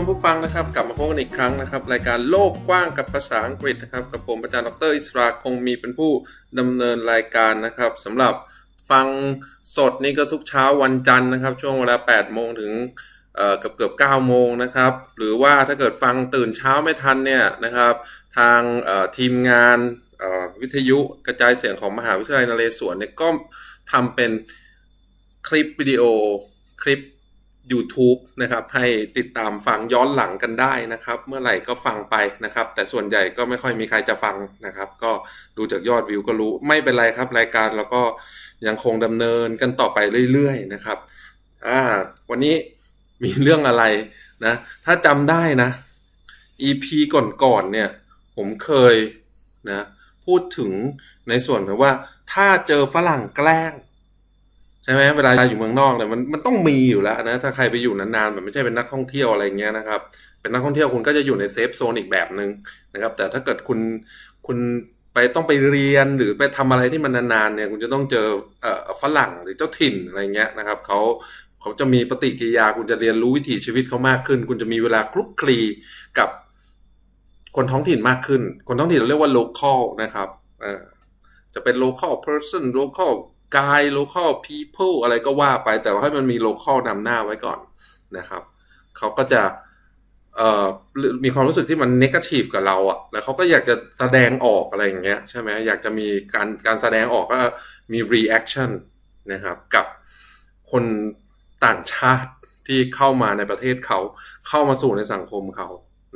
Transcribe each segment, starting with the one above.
มผู้ฟังนะครับ กลับมาพบกันอีกครั้งนะครับ รายการโลกกว้างกับภาษาอังกฤษนะครับ กับผมอาจารย์ดรอิสราคงมีเป็นผู้ดำเนินรายการนะครับสำหรับฟังสดนี่ก็ทุกเช้าวันจันทร์นะครับ ช่วงเวลา8โมงถึงเกือบเกือบ9โมงนะครับ หรือว่าถ้าเกิดฟังตื่นเช้าไม่ทันเนี่ยนะครับ ทางทีมงานวิทยุกระจายเสียงของมหาวิทยาลัยนเรศวรเนี่ยก็ทำเป็นคลิปวิดีโอคลิป YouTube นะครับให้ติดตามฟังย้อนหลังกันได้นะครับ เมื่อไหร่ก็ฟังไปนะครับ แต่ส่วนใหญ่ก็ไม่ค่อยมีใครจะฟังนะครับ ก็ดูจากยอดวิวก็รู้ไม่เป็นไรครับรายการเราก็ยังคงดำเนินกันต่อไปเรื่อยๆนะครับอ่าวันนี้มีเรื่องอะไรนะ ถ้าจำได้นะ EP ก่อนๆเนี่ย ผมเคยนะพูดถึงในส่วนว่าถ้าเจอฝรั่งแกล้ง ใช่ไหมเวลาอยู่เมืองนอกเนี่ยมันมันต้องมีอยู่แล้วนะถ้าใครไปอยู่นานๆแบบไม่ใช่เป็นนักท่องเที่ยวอะไรเงี้ยนะครับ เป็นนักท่องเที่ยวคุณก็จะอยู่ในเซฟโซนอีกแบบหนึ่งนะครับ แต่ถ้าเกิดคุณคุณไปต้องไปเรียนหรือไปทำอะไรที่มันนานๆเนี่ยคุณจะต้องเจอเอ่อฝรั่งหรือเจ้าถิ่นอะไรเงี้ยนะครับเขาเขาจะมีปฏิกิริยาคุณจะเรียนรู้วิถีชีวิตเขามากขึ้น คุณจะมีเวลาคลุกคลีกับคนท้องถิ่นมากขึ้น คนท้องถิ่นเราเรียกว่า local นะครับจะเป็น local person local guy local people อะไรก็ว่าไปแต่ว่าให้มันมี local นำหน้าไว้ก่อนนะครับ เขาก็จะมีความรู้สึกที่มัน negative กับเราอะ่ะ แล้วเขาก็อยากจะแสดงออกอะไรอย่างเงี้ยใช่ไหมอยากจะมีการการแสดงออกก็มี reaction นะครับกับคนต่างชาติที่เข้ามาในประเทศเขาเข้ามาสู่ในสังคมเขา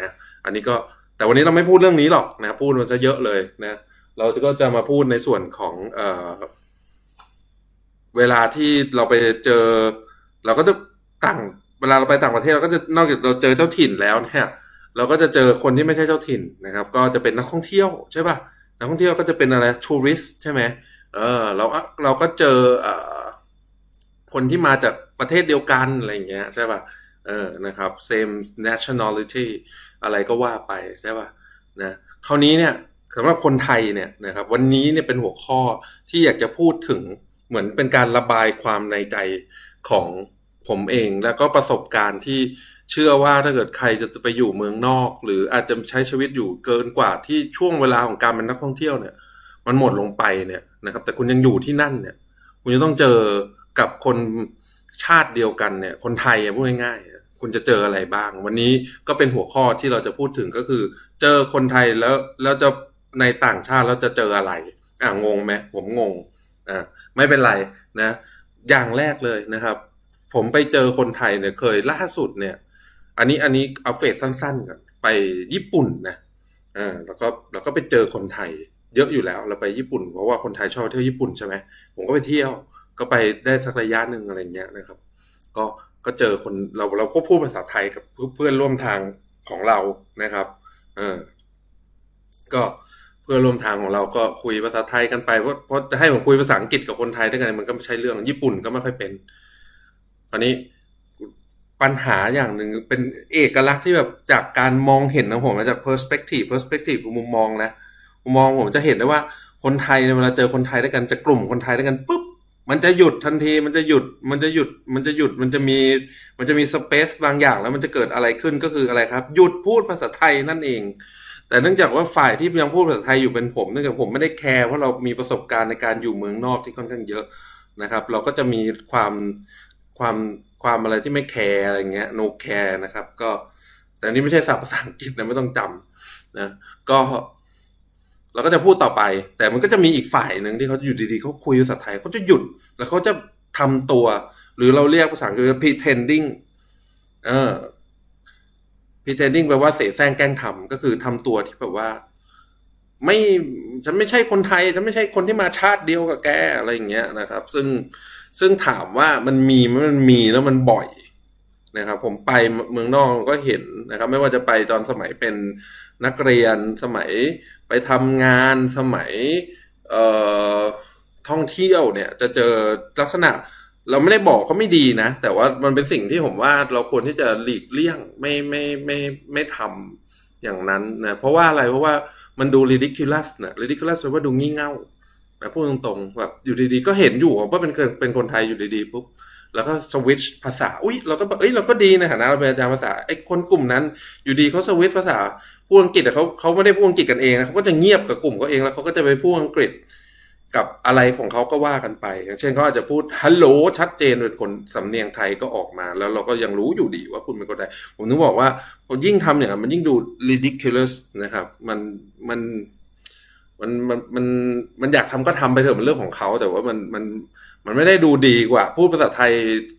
นะอันนี้ก็แต่วันนี้เราไม่พูดเรื่องนี้หรอกนะพูดมันซะเยอะเลยนะเราก็จะมาพูดในส่วนของ เวลาที่เราไปเจอ เราก็จะต่างเวลาเราไปต่างประเทศเราก็จะนอกจากเราเจอเจ้าถิ่นแล้วเนี่ยเราก็จะเจอคนที่ไม่ใช่เจ้าถิ่นนะครับ ก็จะเป็นนักท่องเที่ยวใช่ป่ะนักท่องเที่ยวก็จะเป็นอะไรทัวริสใช่ไหมเออเราก็เราก็เจอเอ่อคนที่มาจากประเทศเดียวกันอะไรอย่างเงี้ยใช่ป่ะเออนะครับ same nationality อะไรก็ว่าไปใช่ป่ะนะคราวนี้เนี่ยสำหรับคนไทยเนี่ยนะครับวันนี้เนี่ยเป็นหัวข้อที่อยากจะพูดถึง เหมือนเป็นการระบายความในใจของผมเอง แล้วก็ประสบการณ์ที่เชื่อว่าถ้าเกิดใครจะไปอยู่เมืองนอก หรืออาจจะใช้ชีวิตอยู่เกินกว่าที่ช่วงเวลาของการเป็นนักท่องเที่ยวเนี่ย มันหมดลงไปเนี่ยนะครับ แต่คุณยังอยู่ที่นั่นเนี่ย คุณจะต้องเจอกับคนชาติเดียวกันเนี่ย คนไทยพูดง่ายๆคุณจะเจออะไรบ้าง วันนี้ก็เป็นหัวข้อที่เราจะพูดถึงก็คือ เจอคนไทยแล้วแล้วจะในต่างชาติแล้วจะเจออะไร อ่างงไหมผมงง อ่าไม่เป็นไรนะ อย่างแรกเลยนะครับ ผมไปเจอคนไทยเนี่ยเคยล่าสุดเนี่ย อันนี้อันนี้เอาเฟสสั้นๆก่อนไปญี่ปุ่นนะอ่าแล้วก็แล้วก็ไปเจอคนไทย เยอะอยู่แล้วเราไปญี่ปุ่นเพราะว่าคนไทยชอบเที่ยวญี่ปุ่นใช่ไหมผมก็ไปเที่ยวก็ไปได้สักระยะหนึ่งอะไรเงี้ยนะครับ ก็ก็เจอคนเราเราก็พูดภาษาไทยกับเพื่อนร่วมทางของเรานะครับ เออก็ พื่อนร่วมทางของเราก็คุยภาษาไทยกันไปเพราะเพราะจะให้ผมคุยภาษาอังกฤษกับคนไทยด้ไงมันก็ไม่ใช่เรื่องญี่ปุ่นก็ไม่ค่อยเป็นอันนี้ปัญหาอย่างหนึ่งเป็นเอกลักษณ์ที่แบบจากการมองเห็นของผมนะจาก perspective perspective คือมุมมองนะมุมมองผมจะเห็นได้ว่าคนไทยเนี่ยเวลาเจอคนไทยด้วยกันจะกลุ่มคนไทยด้วยกันปุ๊บมันจะหยุดทันทีมันจะหยุดมันจะหยุดมันจะหยุดมันจะมีมันจะมีสเปซบางอย่างแล้วมันจะเกิดอะไรขึ้นก็คืออะไรครับ หยุดพูดภาษาไทยนั่นเอง แต่เนื่องจากว่าฝ่ายที่ยังพูดภาษาไทยอยู่เป็นผมเนื่องจากผมไม่ได้แคร์เพราะเรามีประสบการณ์ในการอยู่เมืองนอกที่ค่อนข้างเยอะนะครับ เราก็จะมีความความความอะไรที่ไม่แคร์อะไรเงี้ย no care นะครับ ก็แต่นนี้ไม่ใช่ศัพท์ภาษาอังกฤษนะไม่ต้องจำนะก็เราก็จะพูดต่อไป แต่มันก็จะมีอีกฝ่ายหนึ่งที่เขาอยู่ดีๆเขาคุยภาษาไทยเขาจะหยุดแล้วเขาจะทำตัว หรือเราเรียกภาษาอังกฤษว่า pretending เออ pretending แปลว่าเสแสร้งแกล้งทำก็คือทำตัวที่แบบว่า ไม่ฉันไม่ใช่คนไทย ฉันไม่ใช่คนที่มาชาติเดียวกับแกอะไรอย่างเงี้ยนะครับ ซึ่งซึ่งถามว่ามันมีไหมมันมีแล้วมันบ่อยนะครับ ผมไปเมืองนอกก็เห็นนะครับ ไม่ว่าจะไปตอนสมัยเป็นนักเรียนสมัยไปทำงานสมัยเอ่อท่องเที่ยวเนี่ย จะเจอลักษณะ เราไม่ได้บอกเขาไม่ดีนะ แต่ว่ามันเป็นสิ่งที่ผมว่าเราควรที่จะหลีกเลี่ยงไม่ไม่ไม่ไม่ทำอย่างนั้นนะเพราะว่าอะไรเพราะว่ามันดู ridiculous นะ ridiculous แปลว่าดูงี่เง่านะพูดตรงๆแบบอยู่ดีๆ ก็เห็นอยู่ว่าเป็นคนเป็นคนไทยอยู่ดีๆปุ๊บแล้วก็สวิตช์ภาษา อุ้ยเราก็เอ้ยเราก็ดีในฐานะเราเป็นอาจารย์ภาษาไอ้คนกลุ่มนั้น อยู่ดีเขาสวิตช์ภาษาพูดอังกฤษแต่เขาเขาไม่ได้พูดอังกฤษกันเองนะเขาก็จะเงียบกับกลุ่มเขาเองแล้วเขาก็จะไปพูดอังกฤษ กับอะไรของเขาก็ว่ากันไป อย่างเช่นเขาอาจจะพูดฮัลโหลชัดเจนเป็นคนสำเนียงไทยก็ออกมา แล้วเราก็ยังรู้อยู่ดีว่าคุณเป็นคนไทยผมถึงบอกว่าพอยิ่งทำอย่างมันยิ่งดู ridiculous นะครับ มันมันมันมันมันมันอยากทำก็ทำไปเถอะมันเรื่องของเขา แต่ว่ามันมันมันไม่ได้ดูดีกว่า พูดภาษาไทย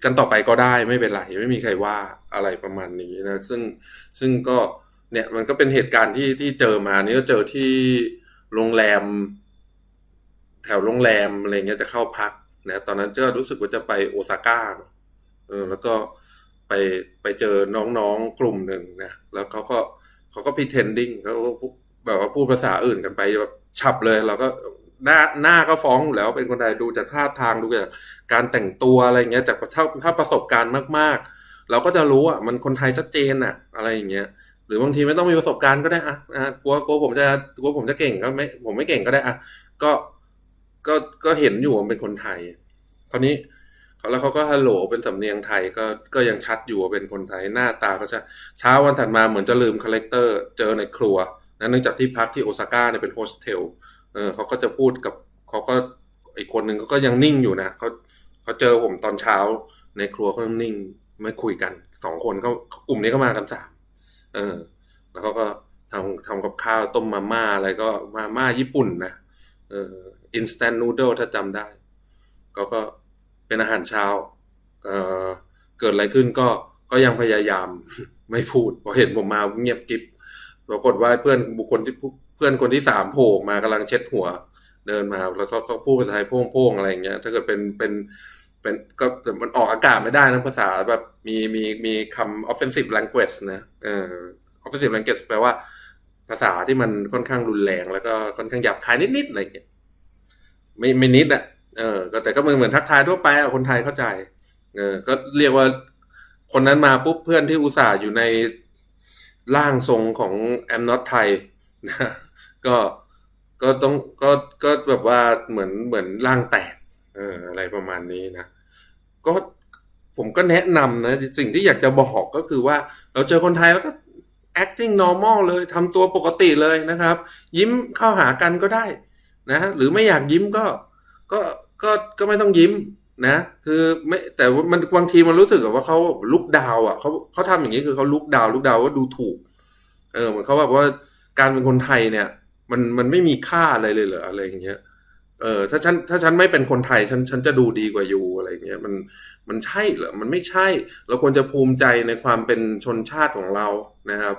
กันต่อไปก็ได้ไม่เป็นไรไม่มีใครว่าอะไรประมาณนี้นะซึ่งซึ่งก็เนี่ยมันก็เป็นเหตุการณ์ที่ที่เจอมานี่ก็เจอที่โรงแรม ถวโรงแรมอะไรเงี้ยจะเข้าพักนะตอนนั้นก็รู้สึกว่าจะไปโอซาก้าเออแล้วก็ไปไปเจอน้องๆกลุ่มหนึ่งนะแล้วเขาก็เขาก็ pretending เขาก็แบบว่าพูดภาษาอื่นกันไปแบบฉับเลยเราก็หน้าหน้าก็ฟ้องอยู่แล้วเป็นคนไทยดูจากท่าทางดูจากการแต่งตัวอะไรเงี้ยจากถ้าถ้าประสบการณ์มากๆ เราก็จะรู้อะมันคนไทยชัดเจนอะ อะไรอย่างเงี้ยหรือบางทีไม่ต้องมีประสบการณ์ก็ได้อะอะกลัวกลัวผมจะกลัวผมจะเก่งก็ไม่ผมไม่เก่งก็ได้อะก็ ก็ก็เห็นอยู่ว่าเป็นคนไทยคราวนี้เขาแล้วเขาก็ฮัลโหลเป็นสำเนียงไทยก็ก็ยังชัดอยู่ว่าเป็นคนไทยหน้าตาก็จะเช้าวันถัดมาเหมือนจะลืมคาแรคเตอร์เจอในครัวนะเนื่องจากที่พักที่โอซาก้าเนี่ยเป็นโฮสเทลเออเขาก็จะพูดกับเขาก็อีกคนหนึ่งเขาก็ยังนิ่งอยู่นะเขาเขาเจอผมตอนเช้าในครัวเขานิ่งไม่คุยกันสองคนเขากลุ่มนี้ก็มากันสามเออ แล้วเขาก็ทำทำกับข้าวต้มมาม่าอะไรก็มาม่าญี่ปุ่นนะ เออ instant noodle ถ้าจำได้เขาก็เป็นอาหารเช้าเออเกิดอะไรขึ้นก็ก็ยังพยายามไม่พูดพอเห็นผมมาเงียบกิบปรากฏว่าเพื่อนบุคคลที่เพื่อนคนที่สามโผล่มากำลังเช็ดหัว เดินมาแล้วก็ก็พูดภาษาไทยโพ่งๆอะไรอย่างเงี้ย ถ้าเกิดเป็นเป็นเป็นก็มันออกอากาศไม่ได้นะภาษาแบบมีมีมีคำ offensive language นะเออ offensive language แปลว่า ภาษาที่มันค่อนข้างรุนแรงแล้วก็ค่อนข้างหยาบคายนิดๆอะไรอย่างเงี้ยไม่ไม่นิดอะเออก็แต่ก็เหมือนเหมือนทักทายทั่วไปอะคนไทยเข้าใจ เออ ก็เรียกว่าคนนั้นมาปุ๊บเพื่อนที่อุตส่าห์อยู่ในร่างทรงของแอมนอตไทยนะก็ก็ต้องก็ก็แบบว่าเหมือนเหมือนร่างแตกเอออะไรประมาณนี้นะก็ผมก็แนะนำนะสิ่งที่อยากจะบอกก็คือว่า เราเจอคนไทยแล้วก็ acting normal เลยทำตัวปกติเลยนะครับ ยิ้มเข้าหากันก็ได้นะหรือไม่อยากยิ้มก็ก็ก็ก็ไม่ต้องยิ้มนะ คือไม่แต่มันบางทีมันรู้สึกว่าเขาลุกดาวอะเขาเขาทำอย่างนี้คือเขาลุกดาวลุกดาวว่าดูถูก เออเหมือนเขาแบบว่าการเป็นคนไทยเนี่ย มันมันไม่มีค่าอะไรเลยเหรออะไรอย่างเงี้ย เออถ้าฉันถ้าฉันไม่เป็นคนไทยฉันฉันจะดูดีกว่าอยู่อะไรเงี้ยมันมันใช่เหรอมันไม่ใช่ เราควรจะภูมิใจในความเป็นชนชาติของเรานะครับ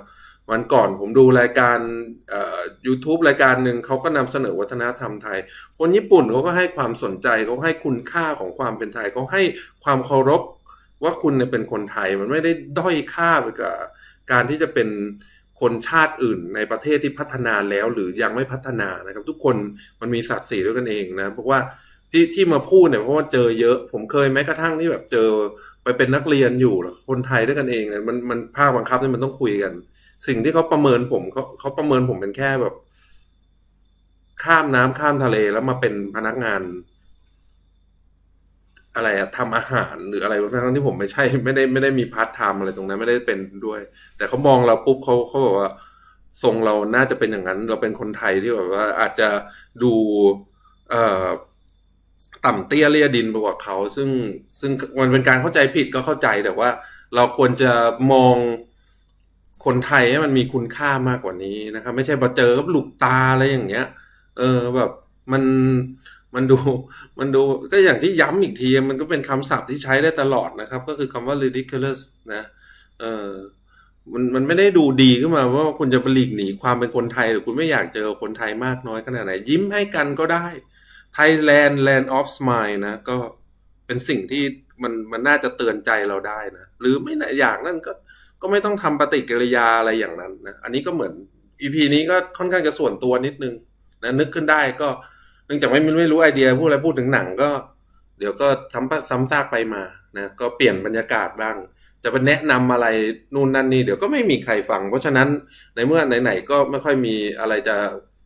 วันก่อนผมดูรายการเอ่อ YouTube รายการหนึ่งเขาก็นำเสนอวัฒนธรรมไทย คนญี่ปุ่นเขาก็ให้ความสนใจเขาให้คุณค่าของความเป็นไทยเขาให้ความเคารพว่าคุณเป็นคนไทยมันไม่ได้ด้อยค่าไปกับการที่จะเป็น คนชาติอื่นในประเทศที่พัฒนาแล้วหรือยังไม่พัฒนานะครับ ทุกคนมันมีศักดิ์ศรีด้วยกันเองนะเพราะว่าที่ที่มาพูดเนี่ยเพราะว่าเจอเยอะ ผมเคยแม้กระทั่งที่แบบเจอไปเป็นนักเรียนอยู่คนไทยด้วยกันเองเนี่ยมันมันภาคบังคับนี่มันต้องคุยกัน สิ่งที่เขาประเมินผมเขาเขาประเมินผมเป็นแค่แบบ ข้ามน้ำข้ามทะเลแล้วมาเป็นพนักงาน อะไรอะทำอาหารหรืออะไรทั้งที่ผมไม่ใช่ไม่ได้ไม่ได้มีพาร์ทไทม์อะไรตรงนั้นไม่ได้เป็นด้วย แต่เขามองเราปุ๊บเขาเขาบอกว่าทรงเราน่าจะเป็นอย่างนั้น เราเป็นคนไทยที่แบบว่าอาจจะดูเอ่อต่ำเตี้ยเลียดินไปกว่าเขา ซึ่งซึ่งมันเป็นการเข้าใจผิดก็เข้าใจแต่ว่า เราควรจะมองคนไทยให้มันมีคุณค่ามากกว่านี้นะครับ ไม่ใช่มาเจอกับหลุกตาอะไรอย่างเงี้ย เออแบบมัน มันดูมันดูก็อย่างที่ย้ำอีกที มันก็เป็นคำศัพท์ที่ใช้ได้ตลอดนะครับ ก็คือคำว่า ridiculous นะเออมันมันไม่ได้ดูดีขึ้นมาว่าคุณจะไปหลีกหนีความเป็นคนไทย หรือคุณไม่อยากเจอคนไทยมากน้อยขนาดไหน ยิ้มให้กันก็ได้ Thailand Land of Smile นะ ก็เป็นสิ่งที่มันมันน่าจะเตือนใจเราได้นะ หรือไม่อย่างนั้นก็ก็ไม่ต้องทำปฏิกิริยาอะไรอย่างนั้นนะ อันนี้ก็เหมือน EP นี้ก็ค่อนข้างจะส่วนตัวนิดนึงนะนึกขึ้นได้ก็ เนื่องจากไม่ไม่รู้ไอเดียพูดอะไรพูดถึงหนังก็ เดี๋ยวก็ซ้ำซ้ำซากไปมานะก็เปลี่ยนบรรยากาศบ้าง จะไปแนะนำอะไรนู่นนั่นนี่เดี๋ยวก็ไม่มีใครฟัง เพราะฉะนั้นในเมื่อไหนๆก็ไม่ค่อยมีอะไรจะ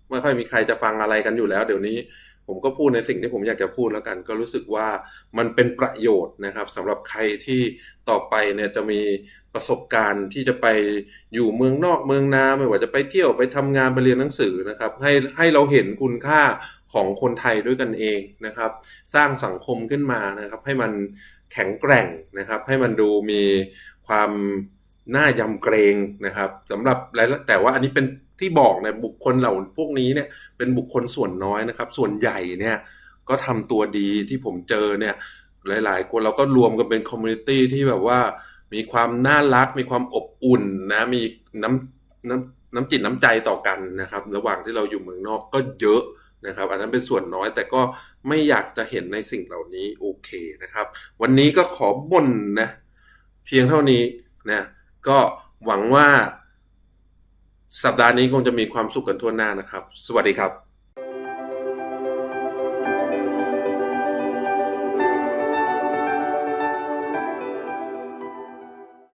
ไม่ค่อยมีใครจะฟังอะไรกันอยู่แล้ว เดี๋ยวนี้ ผมก็พูดในสิ่งที่ผมอยากจะพูดแล้วกัน ก็รู้สึกว่ามันเป็นประโยชน์นะครับสำหรับใครที่ต่อไปเนี่ยจะมีประสบการณ์ที่จะไปอยู่เมืองนอกเมืองนาไม่ว่าจะไปเที่ยวไปทำงานไปเรียนหนังสือนะครับ ให้ให้เราเห็นคุณค่าของคนไทยด้วยกันเองนะครับ สร้างสังคมขึ้นมานะครับ ให้มันแข็งแกร่งนะครับ ให้มันดูมีความน่ายำเกรงนะครับสำหรับแต่ว่าอันนี้เป็น ที่บอกในะบุคคลเหล่าพวกนี้เนี่ยเป็นบุคคลส่วนน้อยนะครับ ส่วนใหญ่เนี่ยก็ทำตัวดีที่ผมเจอเนี่ยหลาย ๆ คนเราก็รวมกันเป็นคอมมูนิตี้ที่แบบว่ามีความน่ารัก มีความอบอุ่นนะมีน้ำน้ำน้ำจิตน้ำใจต่อกันนะครับ ระหว่างที่เราอยู่เมืองนอกก็เยอะนะครับ อันนั้นเป็นส่วนน้อยแต่ก็ไม่อยากจะเห็นในสิ่งเหล่านี้โอเคนะครับ วันนี้ก็ขอบ่นนะเพียงเท่านี้นะก็หวังว่า สัปดาห์นี้คงจะมีความสุขกันทั่วหน้านะครับ สวัสดีครับ